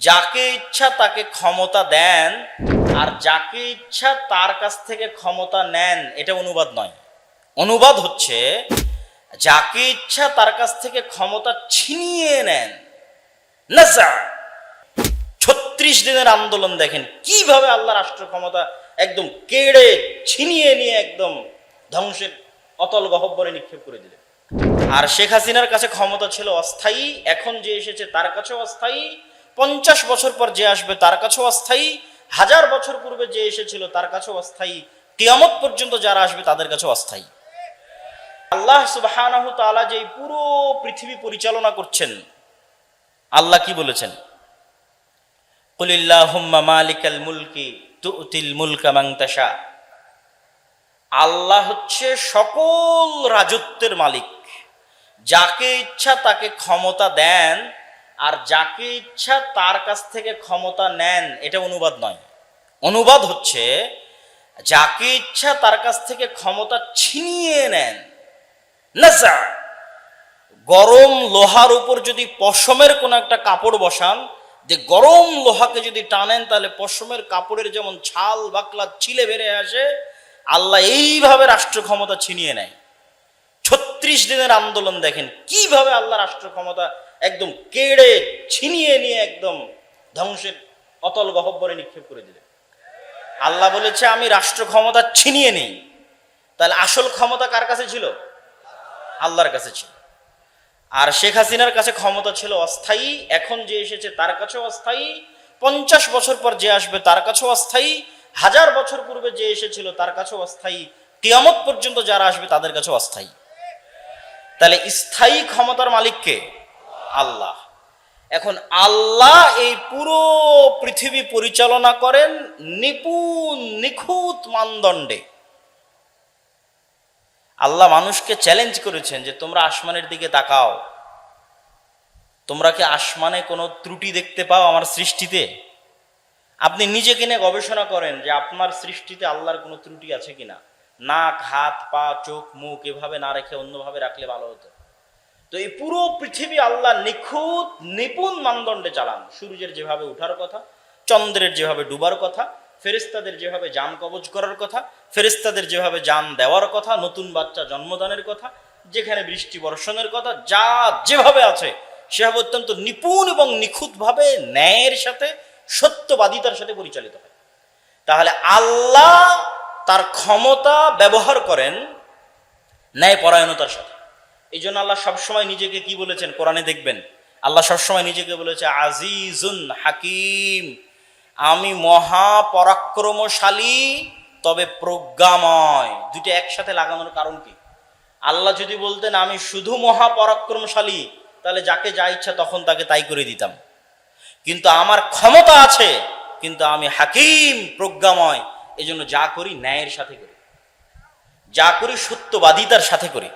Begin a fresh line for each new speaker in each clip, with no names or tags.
যাকে ইচ্ছা তাকে ক্ষমতা দেন, আর যাকে ইচ্ছা তার কাছ থেকে ক্ষমতা নেন, এটা অনুবাদ নয়। অনুবাদ হচ্ছে, যাকে ইচ্ছা তার কাছ থেকে ক্ষমতা ছিনিয়ে নেন। নাজা ছত্রিশ দিনের আন্দোলন দেখেন, কীভাবে আল্লাহ রাষ্ট্র ক্ষমতা একদম কেড়ে ছিনিয়ে নিয়ে একদম ধ্বংসের অতল গহব্বরে নিক্ষেপ করে দিলেন। আর শেখ হাসিনার কাছে ক্ষমতা ছিল অস্থায়ী, এখন যে এসেছে তার কাছেও অস্থায়ী পঞ্চাশ বছর পর যে আসবে, তার কাছেও অস্থায়ী। হাজার বছর পূর্বে যে এসেছিল, তার কাছেও অস্থায়ী। কিয়ামত পর্যন্ত যারা আসবে, তাদের কাছেও অস্থায়ী। আল্লাহ তাআলা যে পুরো পৃথিবী পরিচালনা করছেন, আল্লাহ কি বলেছেন? মুলকি তাশা। আল্লাহ হচ্ছে সকল রাজত্বের মালিক। যাকে ইচ্ছা তাকে ক্ষমতা দেন আর যাকে ইচ্ছা তার কাছ থেকে ক্ষমতা নেন, এটা অনুবাদ নয়। অনুবাদ হচ্ছে, যাকে ইচ্ছা তার কাছ থেকে ক্ষমতা ছিনিয়ে নেন নাজা গরম লোহার উপর যদি পশমের কোনো একটা কাপড় বসান, যে গরম লোহাকে যদি টানেন, তাহলে পশমের কাপড়ের যেমন ছাল বাকলা ছিলে বেড়ে আসে, আল্লাহ এইভাবে রাষ্ট্র ক্ষমতা ছিনিয়ে নেয়। ছত্রিশ দিনের আন্দোলন দেখেন, কীভাবে আল্লাহ রাষ্ট্র ক্ষমতা একদম কেড়ে ছিনিয়ে নিয়ে একদম ধ্বংসের অতল গহব্বরে নিক্ষেপ করে দিলেন। আল্লাহ বলেছে, আমি রাষ্ট্র ক্ষমতা ছিনিয়ে নেই। তাহলে আসল ক্ষমতা কার কাছে ছিল? আল্লাহর কাছে ছিল। আর শেখ হাসিনার কাছে ক্ষমতা ছিল অস্থায়ী, এখন যে এসেছে তার কাছেও অস্থায়ী, পঞ্চাশ বছর পর যে আসবে তার কাছেও অস্থায়ী, হাজার বছর পূর্বে যে এসেছিল তার কাছেও অস্থায়ী, কিয়ামত পর্যন্ত যারা আসবে তাদের কাছেও অস্থায়ী। তাহলে স্থায়ী ক্ষমতার মালিককে আল্লাহ। এখন আল্লাহ এই পুরো পৃথিবী পরিচালনা করেন নিপুণ, নিখুঁত মানদণ্ডে। আল্লাহ মানুষকে চ্যালেঞ্জ করেছেন যে তোমরা আসমানের দিকে তাকাও। তোমরা কি আসমানে কোনো ত্রুটি দেখতে পাও আমার সৃষ্টিতে? আপনি নিজেকে নিয়ে গবেষণা করেন যে আপনার সৃষ্টিতে আল্লাহর কোনো ত্রুটি আছে কিনা? নাক, হাত, পা, চোখ, মুখ এভাবে না রেখে অন্যভাবে রাখলে ভালো হতো। তো এই পুরো পৃথিবী আল্লাহ নিখুঁত, নিপুণ মানদণ্ডে চালান সূর্যের যেভাবে উঠার কথা, চন্দ্রের যেভাবে ডুবার কথা ফেরেস্তাদের যেভাবে যান কবজ করার কথা ফেরেস্তাদের যেভাবে যান দেওয়ার কথা, নতুন বাচ্চা জন্মদানের কথা, যেখানে বৃষ্টি বর্ষণের কথা, যা যেভাবে আছে, সেভাবে অত্যন্ত নিপুণ এবং নিখুঁতভাবে ন্যায়ের সাথে, সত্যবাদিতার সাথে পরিচালিত হয়। তাহলে আল্লাহ তার ক্ষমতা ব্যবহার করেন ন্যায় পরায়ণতার সাথে। এই জন্য আল্লাহ সবসময় নিজেকে কি বলেছেন? কোরআনে দেখবেন। আল্লাহ সবসময় নিজেকে বলেছে, আজিজুন হাকিম। আমি মহা পরাক্রমশালী তবে প্রজ্ঞাময়। দুটো একসাথে লাগানোর কারণ কি? আল্লাহ যদি বলতেন, আমি শুধু মহা পরাক্রমশালী তাহলে যাকে যা ইচ্ছা তখন তাকে তাই করে দিতাম। কিন্তু আমার ক্ষমতা আছে, কিন্তু আমি হাকিম, প্রজ্ঞাময় এই জন্য যা করি ন্যায়ের সাথে করি। যা করি সত্যবাদিতার সাথে করি।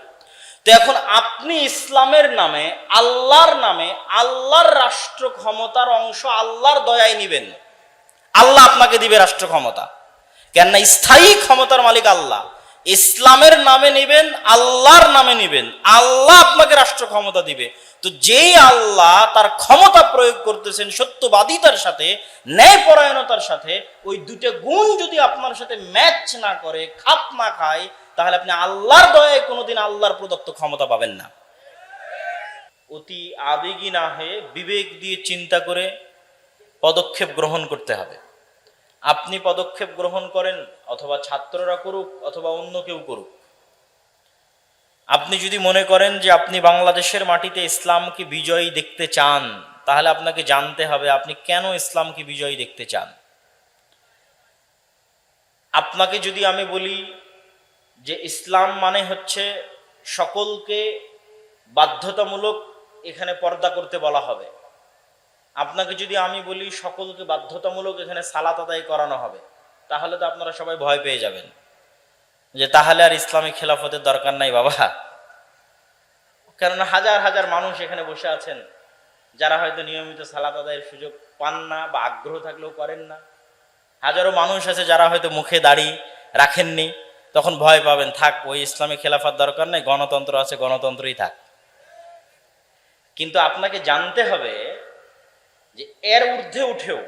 তো এখন আপনি ইসলামের নামে, আল্লাহর নামে, আল্লাহর রাষ্ট্র ক্ষমতার অংশ, আল্লাহর দয়ায় নিবেন। আল্লাহ আপনাকে দিবে রাষ্ট্র ক্ষমতা কেননা স্থায়ী ক্ষমতার মালিক আল্লাহ। ইসলামের নামে নিবেন, আল্লাহর নামে নিবেন। আল্লাহ আপনাকে রাষ্ট্র ক্ষমতা দিবে। তো যেই আল্লাহ তার ক্ষমতা প্রয়োগ করতেছেন সত্যবাদিতার সাথে, ন্যায়পরায়ণতার সাথে, ওই দুটো গুণ যদি আপনার সাথে ম্যাচ না করে, খাপ না খায় তাহলে আপনি আল্লাহর দয়ায় কোনোদিন আল্লাহর প্রদত্ত ক্ষমতা পাবেন না। অতি আবেগী না হয়ে বিবেক দিয়ে চিন্তা করে পদক্ষেপ গ্রহণ করতে হবে। আপনি পদক্ষেপ গ্রহণ করেন, অথবা ছাত্ররা করুক, অথবা অন্য কেউ করুক। আপনি যদি মনে করেন যে আপনি বাংলাদেশের মাটিতে ইসলামকে বিজয়ী দেখতে চান, তাহলে আপনাকে জানতে হবে আপনি কেন ইসলামকে বিজয়ী দেখতে চান। আপনাকে যদি আমি বলি যে ইসলাম মানে হচ্ছে সকলকে বাধ্যতামূলক এখানে পর্দা করতে বলা হবে। আপনাকে যদি আমি বলি সকলকে বাধ্যতামূলক এখানে সালাত আদায় করানো হবে, তাহলে তো আপনারা সবাই ভয় পেয়ে যাবেন। যে তাহলে আর ইসলামী খেলাফতের দরকার নাই বাবা। কেননা হাজার হাজার মানুষ এখানে বসে আছেন, যারা হয়তো নিয়মিত সালাত আদায়ের সুযোগ পান না বা আগ্রহ থাকলেও করেন না। হাজারো মানুষ আছে যারা হয়তো মুখে দাড়ি রাখেননি। তখন ভয় পাবেন, থাক, ওই ইসলামী খেলাফার দরকার নেই, গণতন্ত্র আছে, গণতন্ত্রই থাক। কিন্তু আপনাকে জানতে হবে যে এর ঊর্ধ্বে উঠেও,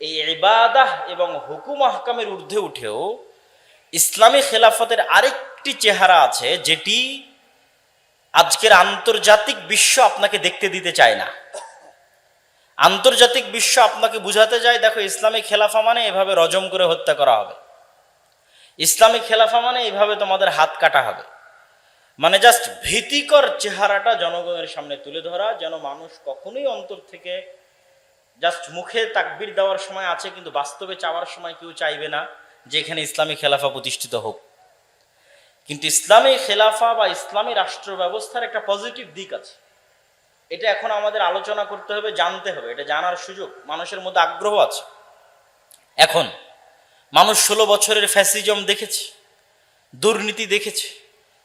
এই ইবাদাহ এবং হুকুম আহকামের ঊর্ধ্বে উঠেও ইসলামী খেলাফতের আরেকটি চেহারা আছে, যেটি আজকের আন্তর্জাতিক বিশ্ব আপনাকে দেখতে দিতে চায় না। আন্তর্জাতিক বিশ্ব আপনাকে বুঝাতে যায় দেখো, ইসলামী খেলাফা মানে এভাবে রজম করে হত্যা করা হবে। ইসলামী খেলাফা মানে এইভাবে তোমাদের হাত কাটা হবে। মানে জাস্ট ভীতিকর চেহারাটা জনগণের সামনে তুলে ধরা, যেন মানুষ কখনোই অন্তর থেকে জাস্ট মুখে তাকবির দেওয়ার সময় আছে, কিন্তু বাস্তবে চাওয়ার সময় কেউ চাইবে না যে এখানে ইসলামী খেলাফা প্রতিষ্ঠিত হোক। কিন্তু ইসলামী খেলাফা বা ইসলামী রাষ্ট্র ব্যবস্থার একটা পজিটিভ দিক আছে। এটা এখন আমাদের আলোচনা করতে হবে, জানতে হবে। এটা জানার সুযোগ, মানুষের মধ্যে আগ্রহ আছে। এখন মানুষ ষোলো বছরের ফ্যাসিজম দেখেছে, দুর্নীতি দেখেছে,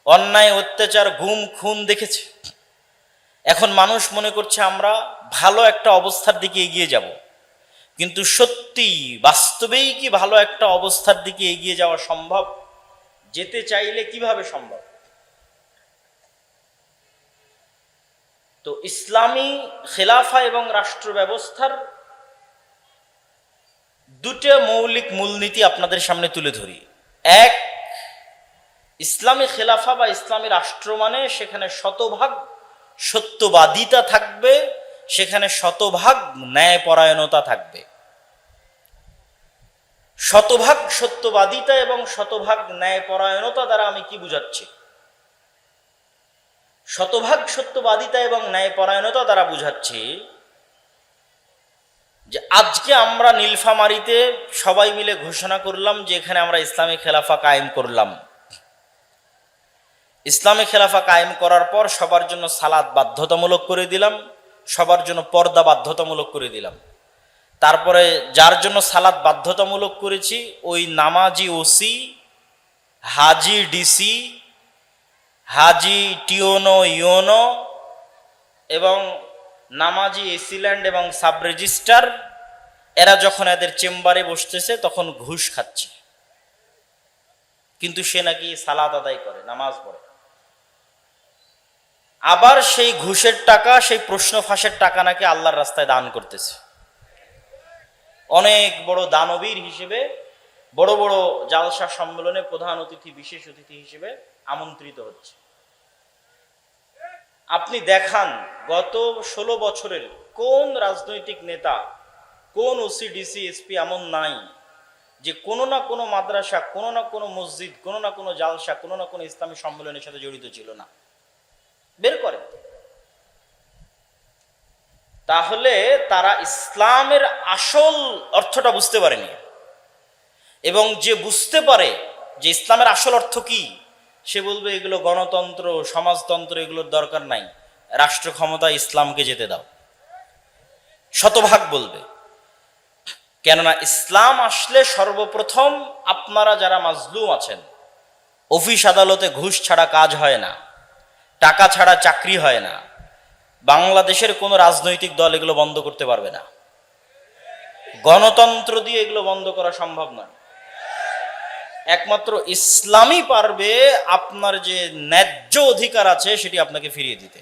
অন্যায়, অত্যাচার গুম খুন দেখেছে। এখন মানুষ মনে করছে আমরা ভালো একটা অবস্থার দিকে এগিয়ে যাব, কিন্তু সত্যি বাস্তবেই কি ভালো একটা অবস্থার দিকে এগিয়ে যাওয়া সম্ভব? যেতে চাইলে কীভাবে সম্ভব? তো ইসলামী খেলাফা এবং রাষ্ট্র ব্যবস্থার দুটো মৌলিক মূলনীতি আপনাদের সামনে তুলে ধরি। এক, ইসলামী খেলাফা বা ইসলামী রাষ্ট্র মানে সেখানে শতভাগ সত্যবাদিতা থাকবে, সেখানে শতভাগ ন্যায়পরায়ণতা থাকবে। শতভাগ সত্যবাদিতা এবং শতভাগ ন্যায়পরায়ণতা দ্বারা আমি কি বুঝাচ্ছি? শতভাগ সত্যবাদিতা এবং ন্যায়পরায়ণতা দ্বারা বুঝাচ্ছি যে আজকে আমরা নীলফামারিতে সবাই মিলে ঘোষণা করলাম যে এখানে আমরা ইসলামী খেলাফা কায়েম করলাম। ইসলামী খেলাফা কায়েম করার পর সবার জন্য সালাদ বাধ্যতামূলক করে দিলাম, সবার জন্য পর্দা বাধ্যতামূলক করে দিলাম। তারপরে যার জন্য সালাদ বাধ্যতামূলক করেছি, ওই নামাজি ওসি, হাজি ডিসি, হাজি টিওনো ইওনো এবং নামাজি এসিল্যান্ড এবং সাব রেজিস্টার এরা যখন এদের চেম্বারে বসতেছে, তখন ঘুষ খাচ্ছে। কিন্তু সে নাকি সালাদ আদায় করে, নামাজ পড়ে। আবার সেই ঘুষের টাকা, সেই প্রশ্ন ফাঁসের টাকা নাকি আল্লাহর রাস্তায় দান করতেছে। অনেক বড় দানবীর হিসেবে, বড় বড় জালসা সম্মেলনে প্রধান অতিথি, বিশেষ অতিথি হিসেবে আমন্ত্রিত হচ্ছে। আপনি দেখান গত ষোলো বছরের কোন রাজনৈতিক নেতা, কোন ওসি ডিসি এসপি এমন নাই যে কোনো না কোনো মাদ্রাসা, কোনো না কোনো মসজিদ, কোনো না কোনো জালসা, কোনো না কোনো ইসলামী সম্মেলনের সাথে জড়িত ছিল না। বের করে তাহলে তারা ইসলামের আসল অর্থটা বুঝতে পারেনি। এবং যে বুঝতে পারে যে ইসলামের আসল অর্থ কি সে বলবে, এগুলো গণতন্ত্র, সমাজতন্ত্র, এগুলোর দরকার নাই। রাষ্ট্র ক্ষমতা ইসলামকে যেতে দাও। শতভাগ বলবে, কেননা ইসলাম আসলে সর্বপ্রথম আপনারা যারা মাজলুম আছেন, অফিস আদালতে ঘুষ ছাড়া কাজ হয় না, টাকা ছাড়া চাকরি হয় না, বাংলাদেশের কোনো রাজনৈতিক দল এগুলো বন্ধ করতে পারবে না। গণতন্ত্র দিয়ে এগুলো বন্ধ করা সম্ভব নয়। একমাত্র ইসলামই পারবে আপনার যে ন্যায্য অধিকার আছে সেটি আপনাকে ফিরিয়ে দিতে।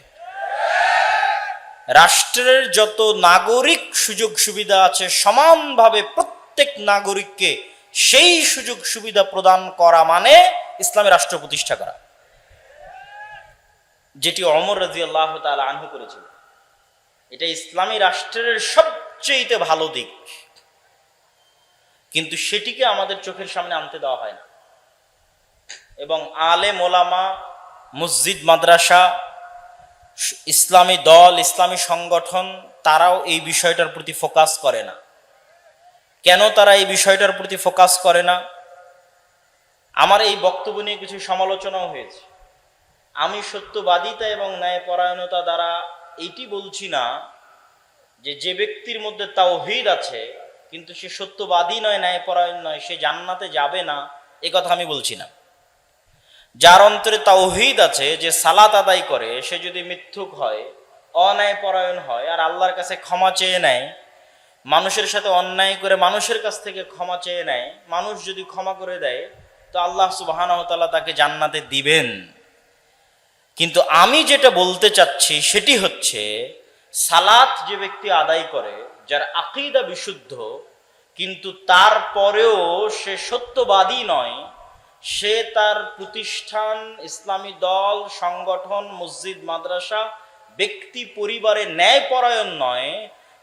রাষ্ট্রের যত নাগরিক সুযোগ সুবিধা আছে, সমানভাবে প্রত্যেক নাগরিককে সেই সুযোগ সুবিধা প্রদান করা মানে ইসলামী রাষ্ট্র প্রতিষ্ঠা করা। যেটি অমর রাজি আল্লাহ তালা আনহু করেছিল। এটা ইসলামী রাষ্ট্রের সবচেয়ে ভালো দিক। কিন্তু সেটিকে আমাদের চোখের সামনে আনতে দেওয়া হয় না। এবং আলে মোলামা মসজিদ, মাদ্রাসা, ইসলামী দল, ইসলামী সংগঠন, তারাও এই বিষয়টার প্রতি ফোকাস করে না। কেন তারা এই বিষয়টার প্রতি ফোকাস করে না? আমার এই বক্তব্য নিয়ে কিছু সমালোচনাও হয়েছে। আমি সত্যবাদিতা এবং ন্যায়পরায়ণতা দ্বারা এটি বলছি না যে যে ব্যক্তির মধ্যে তাওহিদ আছে কিন্তু সে সত্যবাদী নয়, ন্যায়পরায়ণ নয়, সে জান্নাতে যাবে না, এ কথা আমি বলছি না। যার অন্তরে তাওহিদ আছে যে সালাত আদায় করে, সে যদি মিথ্যুক হয়, অন্যায়পরায়ণ হয়, আর আল্লাহর কাছে ক্ষমা চেয়ে নেয়, মানুষের সাথে অন্যায় করে মানুষের কাছ থেকে ক্ষমা চেয়ে নেয়, মানুষ যদি ক্ষমা করে দেয়, তো আল্লাহ সুবাহানতাল্লাহ তাকে জান্নাতে দিবেন। কিন্তু আমি যেটা বলতে চাচ্ছি, সেটি হচ্ছে, সালাত যে ব্যক্তি আদায় করে যার আকিদা বিশুদ্ধ, কিন্তু তারপরেও সে সত্যবাদী নয়। সে তার প্রতিষ্ঠান, ইসলামী দল, সংগঠন, মসজিদ, মাদ্রাসা, ব্যক্তি পরিবারে ন্যায়পরায়ণ নয়,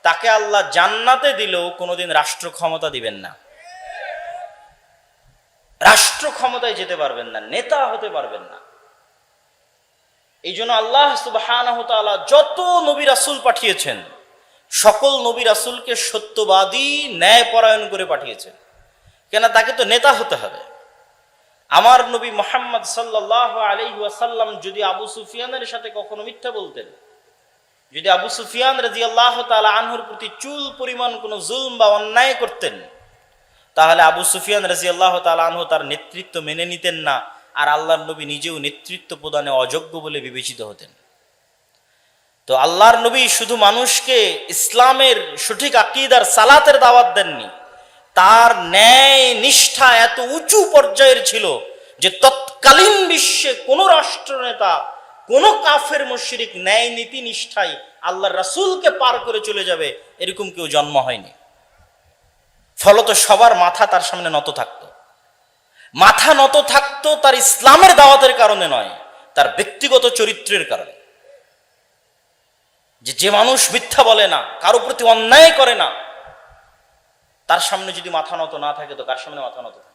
তাকে আল্লাহ জান্নাতে দিলেও কোনোদিন রাষ্ট্র ক্ষমতা দিবেন না। রাষ্ট্র ক্ষমতায় যেতে পারবেন না, নেতা হতে পারবেন না। এই জন্য আল্লাহ সুবাহ যত নবী রাসুল পাঠিয়েছেন সকল নবী রাসুলকে সত্যবাদী, ন্যায়পরায়ণ করে পাঠিয়েছেন কেন তাকে তো নেতা হতে হবে। আমার নবী মোহাম্মদ সাল্লাহ আলহি ওয়াসাল্লাম যদি আবু সুফিয়ানের সাথে কখনো মিথ্যা বলতেন, যদি আবু সুফিয়ান রাজি আল্লাহ তালা আনহুর প্রতি চুল পরিমাণ কোনো জুলম বা অন্যায় করতেন, তাহলে আবু সুফিয়ান রাজি আল্লাহ তালা আনহু তার নেতৃত্ব মেনে নিতেন না, আর আল্লাহর নবী নিজেও নেতৃত্ব প্রদানে অযোগ্য বলে বিবেচিত হতেন। তো আল্লাহর নবী শুধু মানুষকে ইসলামের সঠিক আকিদার সালাতের দাওয়াত দেননি। তার ন্যায় নিষ্ঠা এত উঁচু পর্যায়ের ছিল যে তৎকালীন বিশ্বে কোন রাষ্ট্রনেতা, কোন কাফের মুশরিক ন্যায় নীতি নিষ্ঠায় আল্লাহর রাসূলকে পার করে চলে যাবে এরকম কেউ জন্ম হয়নি। ফলত সবার মাথা তার সামনে নত থাকতো। মাথা নত থাকতো তার ইসলামের দাওয়াতের কারণে নয়, তার ব্যক্তিগত চরিত্রের কারণে। যে যে মানুষ মিথ্যা বলে না, কারও প্রতি অন্যায় করে না, তার সামনে যদি মাথা নত না থাকে, তো কার সামনে মাথা নত থাকে?